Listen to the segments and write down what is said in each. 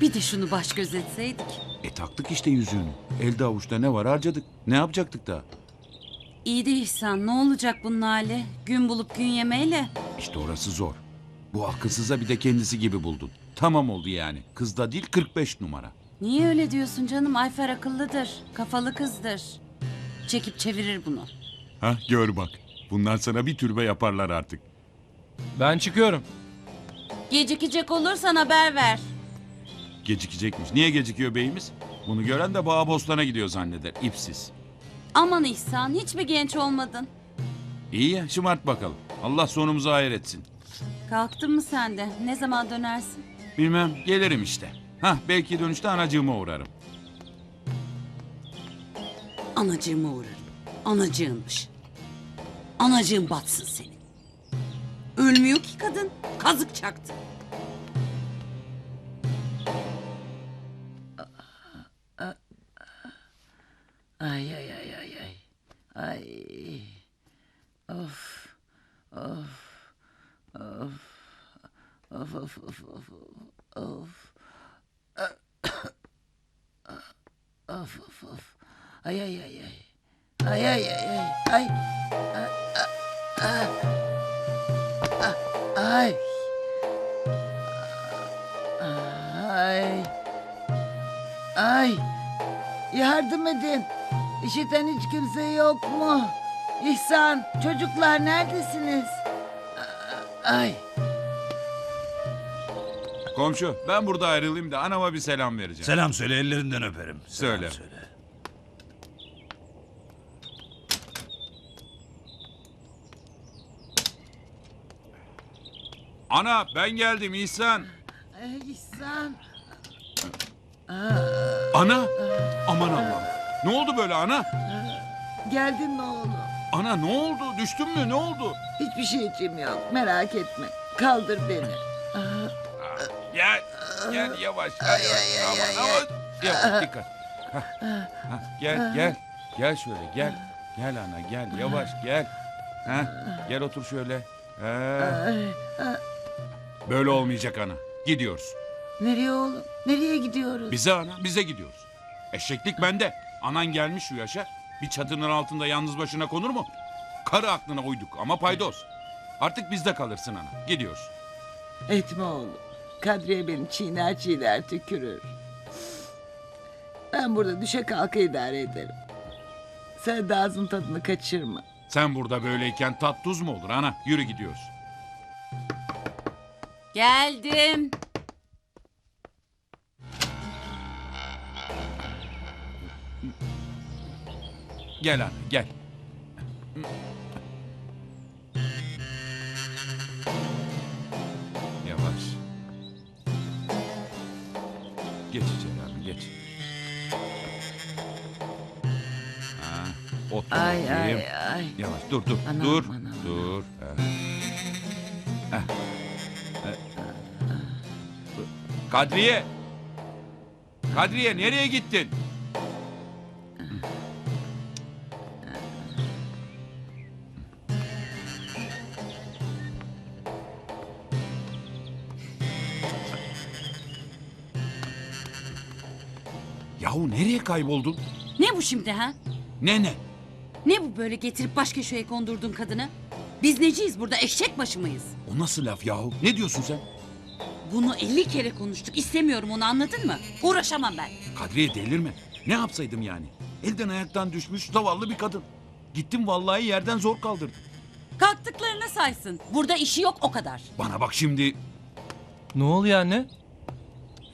Bir de şunu baş göz etseydik. E taktık işte yüzüğünü. Elde avuçta ne var harcadık. Ne yapacaktık daha? İyi de İhsan ne olacak bunun hali? Gün bulup gün yemeyle. İşte orası zor. Bu akılsıza bir de kendisi gibi buldun. Tamam oldu yani. Kızda değil 45 numara. Niye öyle diyorsun canım? Ayfer akıllıdır. Kafalı kızdır. Çekip çevirir bunu. Ha gör bak. Bundan sana bir türbe yaparlar artık. Ben çıkıyorum. Gecikecek olursan haber ver. Gecikecekmiş. Niye gecikiyor beyimiz? Bunu gören de Bağ Bostan'a gidiyor zanneder. İpsiz. Aman İhsan hiç mi genç olmadın? İyi ya şımart bakalım. Allah sonumuzu hayır etsin. Kalktın mı sen de? Ne zaman dönersin? Bilmem gelirim işte. Hah belki dönüşte anacığıma uğrarım. Anacığıma uğrarım. Anacığınmış. Anacığın batsın senin. Ölmüyor ki kadın. Kazık çaktı. Of of of of. Of. Of of. Ay ay ay ay. Ay ay ay ay. Ay. Ay. Ay. Ay. Yardım edin. İşiten hiç kimse yok mu? İhsan, çocuklar neredesiniz? Ay. Komşu ben burada ayrılayım da anama bir selam vereceğim. Selam söyle ellerinden öperim. Selam Söyle. söyle. Ana ben geldim İhsan. Ay İhsan. Ana aman Allah'ım. Ne oldu böyle ana? Geldin mi oğlum? Ana ne oldu? Düştün mü? Ne oldu? Hiçbir şeycim yok. Merak etme. Kaldır beni. Gel. Gel yavaş. Gel, yavaş. aman, aman. Yavaş dikkat. Hah, hah, Gel gel. Gel şöyle gel. Gel ana gel yavaş gel. Hah, gel otur şöyle. Ha. Böyle olmayacak ana. Gidiyoruz. nereye oğlum? Nereye gidiyoruz? Bize ana bize gidiyoruz. Eşeklik bende. Anan gelmiş şu yaşa. Bir çatının altında yalnız başına konur mu? Karı aklına uyduk ama paydos. Artık bizde kalırsın ana. Gidiyoruz. Etme oğlum. Kadriye beni çiğner çiğner tükürür. Ben burada düşe kalka idare ederim. Sen de ağzın tadını kaçırma. Sen burada böyleyken tat tuz mu olur ana? Yürü gidiyoruz. Geldim. Gel ana gel. Otur Ay bakayım. ay ay. Yavaş dur dur Anam, dur anam, dur. Ha. Ha. Kadriye. Kadriye nereye gittin? Yahu nereye kayboldun? Ne bu şimdi ha? Ne ne? Ne bu böyle getirip baş köşeye kondurdun kadını? Biz neciyiz burada eşek başı mıyız? O nasıl laf yahu? Ne diyorsun sen? Bunu 50 kere konuştuk. İstemiyorum onu anladın mı? Uğraşamam ben. Kadriye delirme. Ne yapsaydım yani? Elden ayaktan düşmüş zavallı bir kadın. Gittim vallahi yerden zor kaldırdım. Kalktıklarını saysın. Burada işi yok o kadar. Bana bak şimdi. Ne oluyor anne?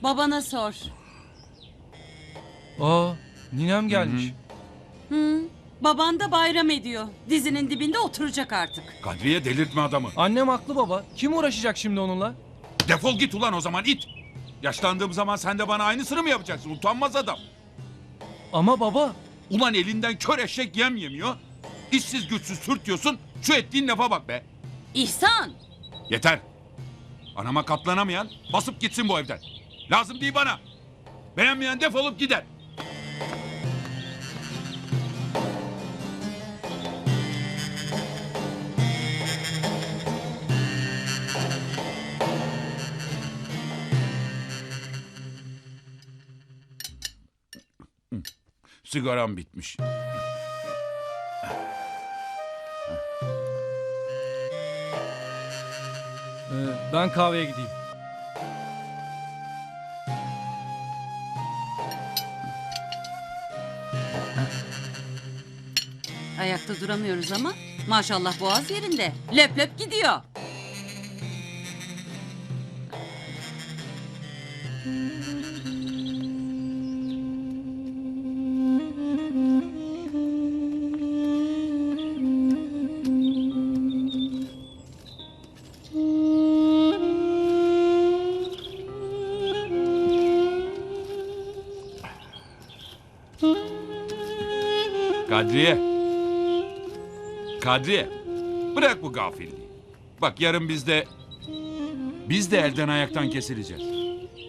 Babana sor. Aa, ninem gelmiş. Hı, baban da bayram ediyor. Dizinin dibinde oturacak artık. Kadriye delirtme adamı. Annem haklı baba. Kim uğraşacak şimdi onunla? Defol git ulan o zaman it. Yaşlandığım zaman sen de bana aynısını mı yapacaksın? Utanmaz adam. Ama baba. Ulan elinden kör eşek yem yemiyor. İşsiz güçsüz sürtüyorsun. Şu ettiğin lafa bak be. İhsan! Yeter. Anama katlanamayan basıp gitsin bu evden. Lazım değil bana. Beğenmeyen defolup gider. Sigaram bitmiş. Ee, ben kahveye gideyim. Ayakta duramıyoruz ama maşallah boğaz yerinde. Löp löp gidiyor. Kadriye. Kadriye. Bırak bu gafilliği. Bak yarın biz de... Biz de elden ayaktan kesileceğiz.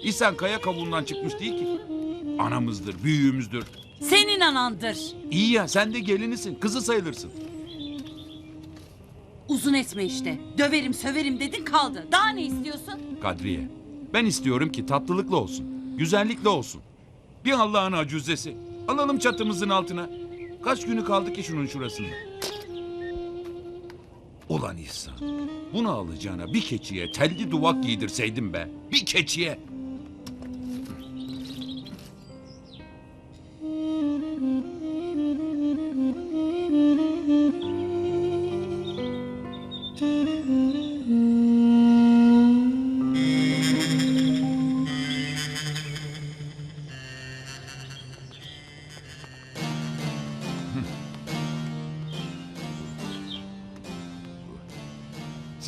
İhsan kaya kabuğundan çıkmış değil ki. Anamızdır, büyüğümüzdür. Senin anandır. İyi ya sen de gelinisin, kızı sayılırsın. Uzun etme işte. Döverim söverim dedin kaldı. Daha ne istiyorsun? Kadriye. Ben istiyorum ki tatlılıkla olsun. Güzellikle olsun. Bir Allah'ın acuzesi. Alalım çatımızın altına. Kaç günü kaldı ki şunun şurasında? Ulan İhsan. Bunu alacağına bir keçiye telli duvak giydirseydim be. Bir keçiye.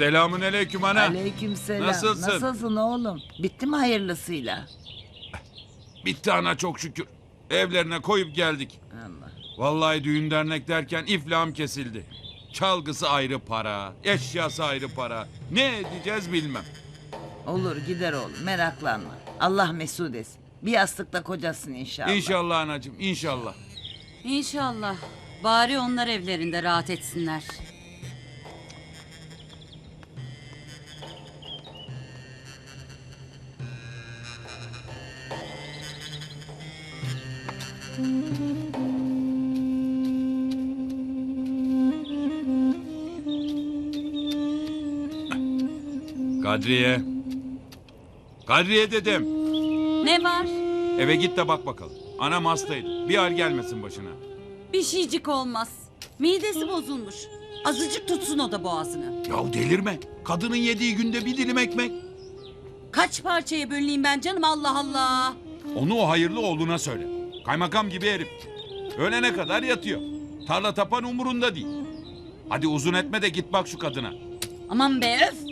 Selamün aleyküm ana. Aleykümselam. Nasılsın? Nasılsın oğlum? Bitti mi hayırlısıyla? Bitti ana çok şükür. Evlerine koyup geldik. Allah. Vallahi düğün dernek derken iflahım kesildi. Çalgısı ayrı para, eşyası ayrı para. Ne edeceğiz bilmem. Olur gider oğlum meraklanma. Allah mesut etsin. Bir yastıkla kocasın inşallah. İnşallah anacığım, inşallah. İnşallah. Bari onlar evlerinde rahat etsinler. Kadriye. Kadriye dedim. Ne var? Eve git de bak bakalım. Anam hastaydı. Bir hal gelmesin başına. Bir şeycik olmaz. Midesi bozulmuş. Azıcık tutsun o da boğazını. Ya delirme. Kadının yediği günde bir dilim ekmek. Kaç parçaya böleyim ben canım Allah Allah. Onu o hayırlı oğluna söyle. Kaymakam gibi herif. Öğlene kadar yatıyor. Tarla tapan umurunda değil. Hadi uzun etme de git bak şu kadına. Aman be öf.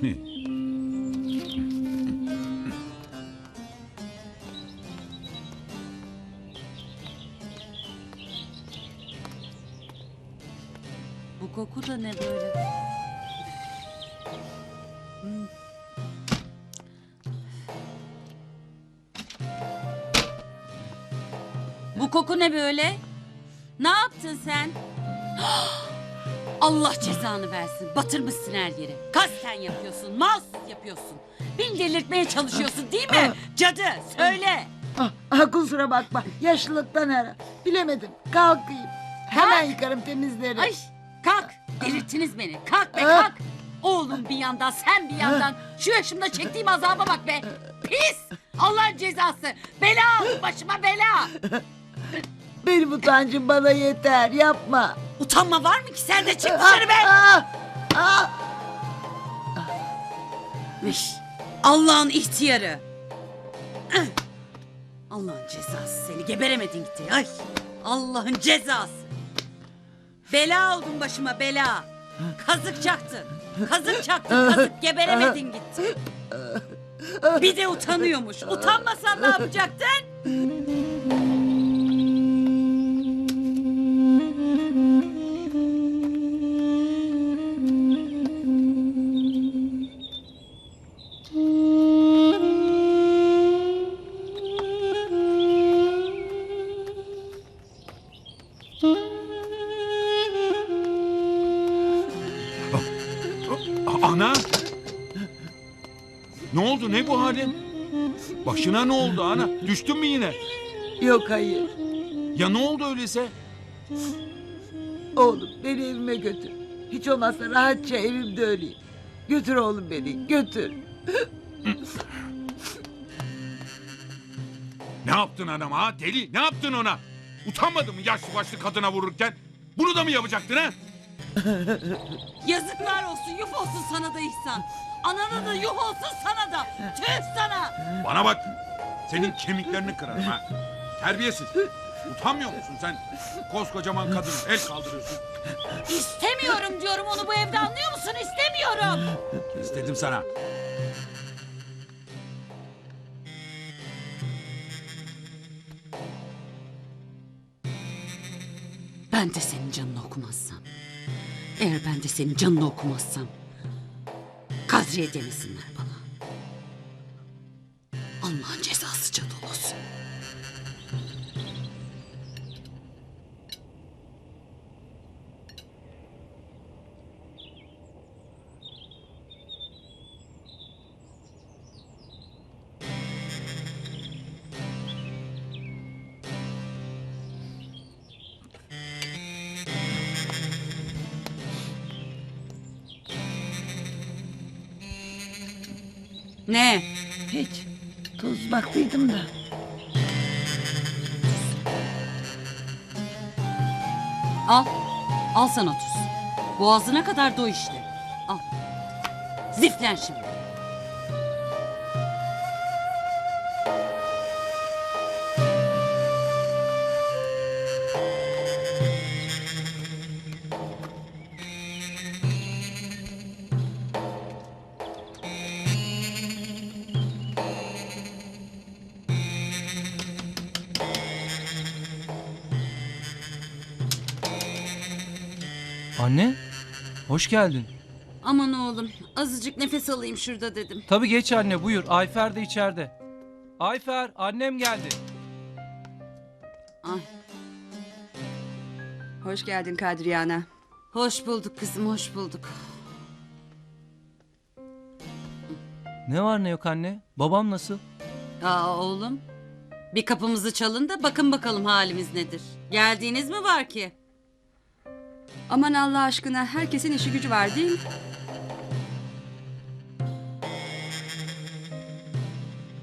Hı. Bu koku da ne böyle? Bu koku ne böyle? Ne yaptın sen? Allah cezanı versin. Batırmışsın her yeri. Kasten yapıyorsun, mahsus yapıyorsun. Beni delirtmeye çalışıyorsun değil mi? Cadı söyle. Ah, ah, kusura bakma. Yaşlılıktan ara. Bilemedim. Kalkayım. Hemen yıkarım temizlerim. Ay kalk. Delirttiniz beni. Kalk be Ah. kalk. Oğlum bir yandan sen bir yandan. Şu yaşımda çektiğim azaba bak be. Pis. Allah'ın cezası. Bela başıma bela. Benim utancım bana yeter. Yapma. Utanma var mı ki sen de çık dışarı be. Ah, ah, Üş, Allah'ın ihtiyarı. Ah. Allah'ın cezası seni geberemedin gitti. Ay Allah'ın cezası. Bela oldun başıma bela. Kazık çaktın. Kazık çaktın kazık geberemedin gitti. Bir de utanıyormuş. Utanmasan ne yapacaktın? Oldu ana? Düştün mü yine? Yok hayır. Ya ne oldu öyleyse? Oğlum beni evime götür. Hiç olmazsa rahatça evimde öleyim. Götür oğlum beni götür. Ne yaptın anama ha deli? Ne yaptın ona? Utanmadın mı yaşlı başlı kadına vururken? Bunu da mı yapacaktın ha? Yazıklar olsun yuh olsun sana da İhsan. Anana da yuh olsun sana da. Tüh sana. Bana bak. Senin kemiklerini kırarım ha. Terbiyesiz. Utanmıyor musun sen? Koskocaman kadın el kaldırıyorsun. İstemiyorum diyorum onu bu evde anlıyor musun? İstemiyorum. İstedim sana. Ben de senin canını okumazsam. Eğer ben de senin canını okumazsam. Kadriye demesinler. Allah'ın cezası cadı olsun. Ne? Hiç. Tuz baktıydım da. Al. Al sana tuz. Boğazına kadar doy işte. Al. Ziflen şimdi. Anne, hoş geldin. Aman oğlum azıcık nefes alayım şurada dedim. Tabii geç anne buyur. Ayfer de içeride. Ayfer, annem geldi. Ay. Hoş geldin Kadriye Ana. Hoş bulduk kızım hoş bulduk. Ne var ne yok anne? Babam nasıl? Aa oğlum. Bir kapımızı çalın da bakın bakalım halimiz nedir. Geldiğiniz mi var ki? Aman Allah aşkına herkesin işi gücü var değil mi?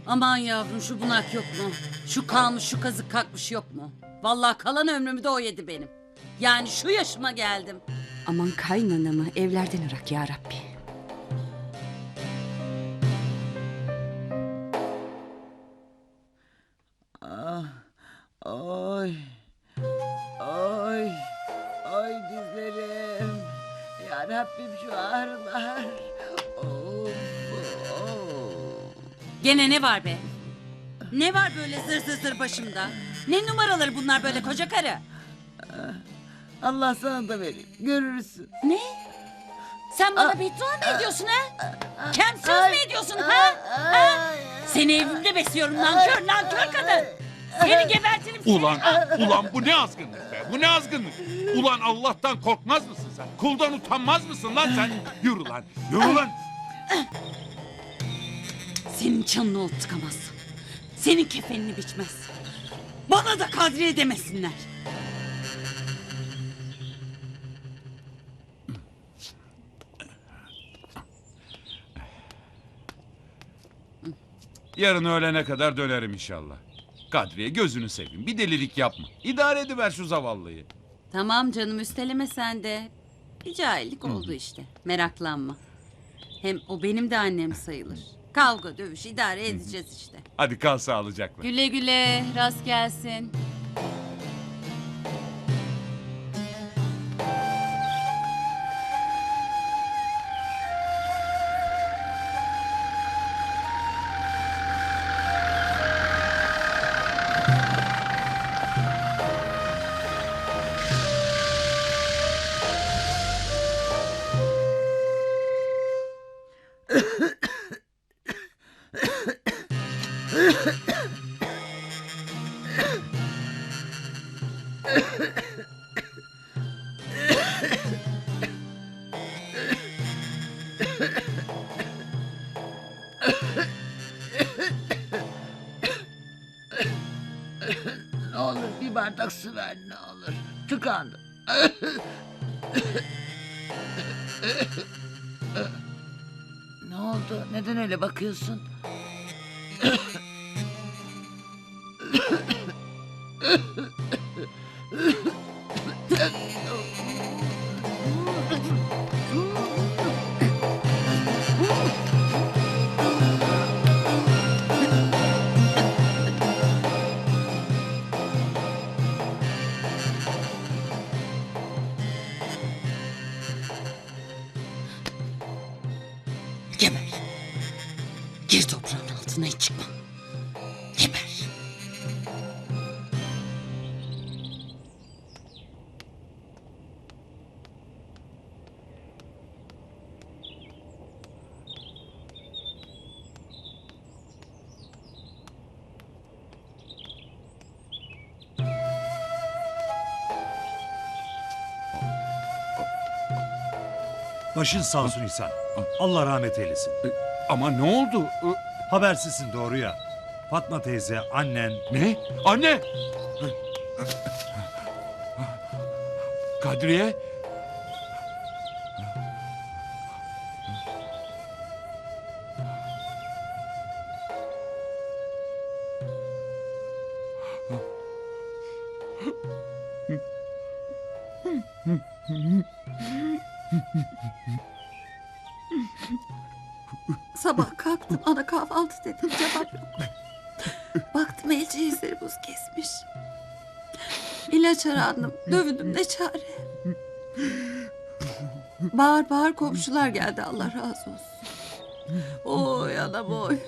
Aman yavrum şu bunak yok mu? Şu kalmış şu kazık kalkmış yok mu? Vallahi kalan ömrümü de o yedi benim. Yani şu yaşıma geldim. Aman kaynanamı evlerden ırak ya Rabbi. Gene ne var be? Ne var böyle zır zır zır başımda? Ne numaraları bunlar böyle koca karı? Allah sana da verir. Görürsün. Ne? Sen bana beddua mı ediyorsun ha? Kem söz mü ediyorsun ha? ha? Seni evimde besliyorum nankör nankör kadın. Seni gebertirim seni. Ulan, ulan bu ne azgınlık be? Bu ne azgınlık? Ulan Allah'tan korkmaz mısın sen? Kuldan utanmaz mısın lan sen? Yürü lan, yürü lan. Senin canını ot tıkamaz. Senin kefenini biçmez. Bana da Kadriye demesinler. Yarın öğlene kadar dönerim inşallah. Kadriye gözünü seveyim. Bir delilik yapma. İdare ediver şu zavallıyı. Tamam canım üsteleme sen de. Bir cahillik oldu işte. Meraklanma. Hem o benim de annem sayılır. Kavga dövüş idare edeceğiz işte. Hadi kal sağlıcakla. Güle güle rast gelsin. bakıyorsun? Altına hiç çıkma. Geber. Başın sağ olsun İhsan. Allah rahmet eylesin. Ama ne oldu? Habersizsin doğru ya. Fatma teyze, annen... Ne? Anne! Kadriye? Sabah kalktım ana kahvaltı dedim cevap yok. Baktım elci izleri buz kesmiş. İlaç arandım dövündüm ne çare. Bağır bağır komşular geldi Allah razı olsun. Oy anam oy.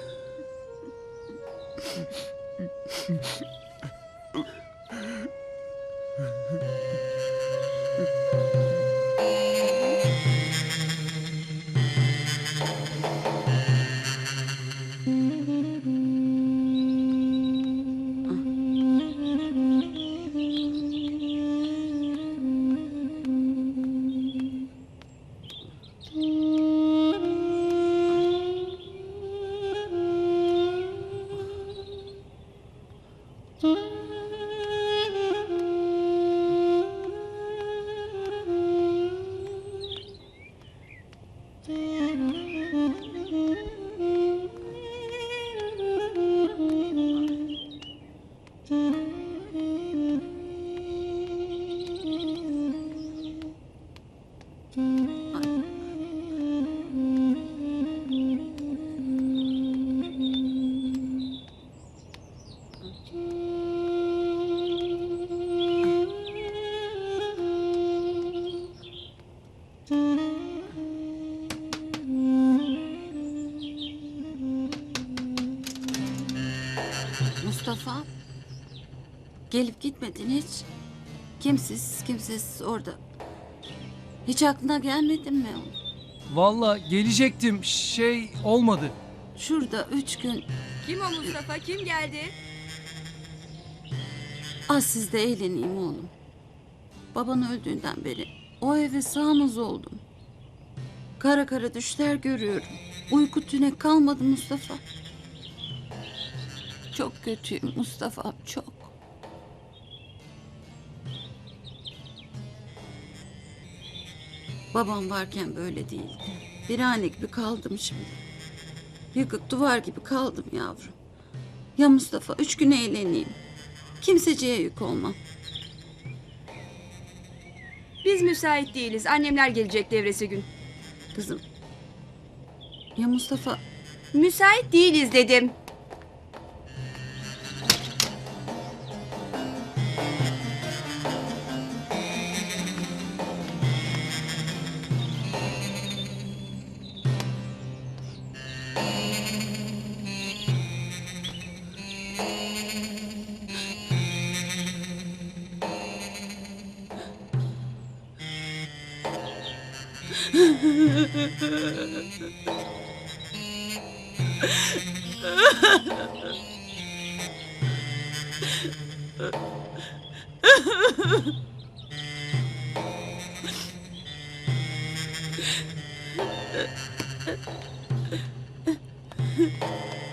Mustafa. Gelip gitmedin hiç. Kimsiz kimsesiz orada. Hiç aklına gelmedi mi? Valla gelecektim şey olmadı. Şurada üç gün Kim o Mustafa? Kim geldi? az sizde eğleneyim oğlum. Baban öldüğünden beri o eve sağmaz oldum. Kara kara düşler görüyorum. Uyku tünek kalmadı Mustafa. Çok kötüyüm Mustafa çok. Babam varken böyle değildi. Birane gibi kaldım şimdi. Yıkık duvar gibi kaldım yavrum. Ya Mustafa üç gün eğleneyim. Kimseciye yük olmam. Biz müsait değiliz. Annemler gelecek devresi gün. Kızım. Ya Mustafa Müsait değiliz dedim. Thank you.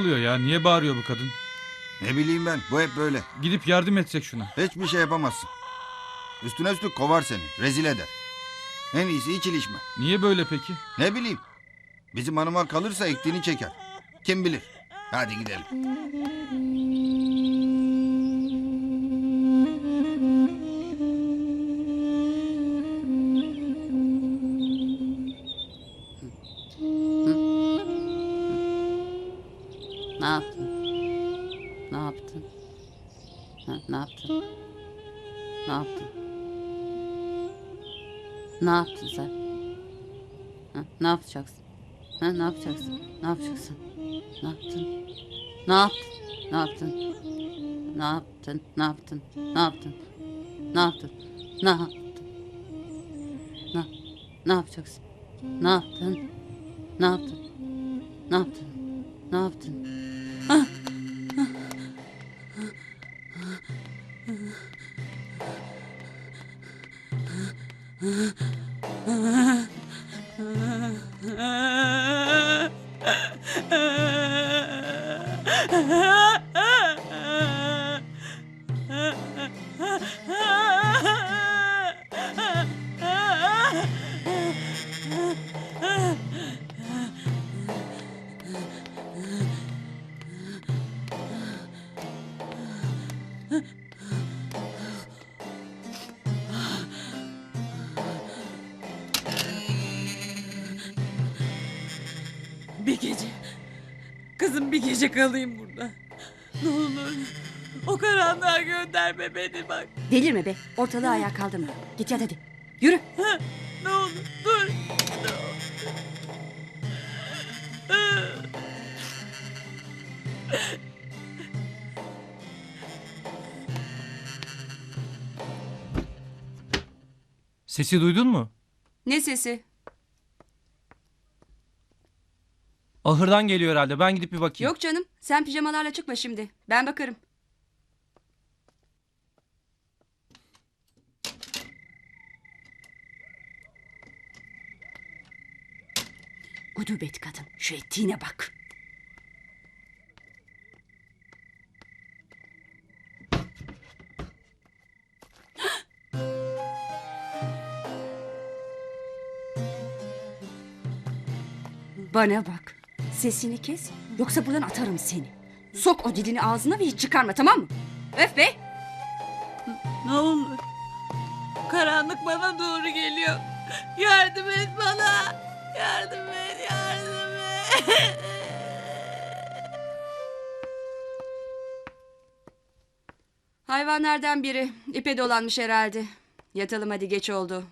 Oluyor ya? Niye bağırıyor bu kadın? Ne bileyim ben bu hep böyle. Gidip yardım etsek şuna. Hiçbir şey yapamazsın. Üstüne üstlük kovar seni. Rezil eder. En iyisi hiç ilişme. Niye böyle peki? Ne bileyim. Bizim hanıma kalırsa ektiğini çeker. Kim bilir. Hadi gidelim. Yaptın sen? Ha, ne yapacaksın? Ha, ne yapacaksın? Ne yapacaksın? Ne yaptın? Ne yaptın? Ne yaptın? Ne yaptın? Ne yaptın? Ne yaptın? Ne yaptın? Ne yaptın? Ne, ne yapacaksın? Ne yaptın? Ne yaptın? Ne yaptın? Ne yaptın? Bir Kalayım burada. Ne olur. O karanlığa gönderme beni bak. Delirme be. Ortalığı ayağa kaldırma. Git yat hadi. Yürü. Ne olur dur. Sesi duydun mu? Ne sesi? Ahırdan geliyor herhalde. Ben gidip bir bakayım. Yok canım. Sen pijamalarla çıkma şimdi. Ben bakarım. Gudubet kadın. Şu ettiğine bak. Bana bak. Sesini kes. Yoksa buradan atarım seni. Sok o dilini ağzına ve hiç çıkarma tamam mı? Öf be. Ne olur. Karanlık bana doğru geliyor. Yardım et bana. Yardım et, yardım et. Hayvanlardan biri. ipe dolanmış herhalde. Yatalım hadi geç oldu.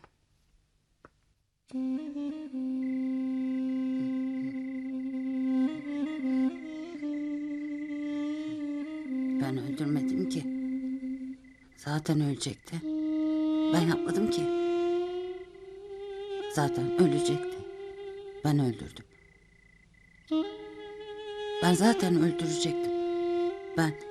Zaten ölecekti. Ben yapmadım ki. Zaten ölecekti. Ben öldürdüm. Ben zaten öldürecektim. Ben.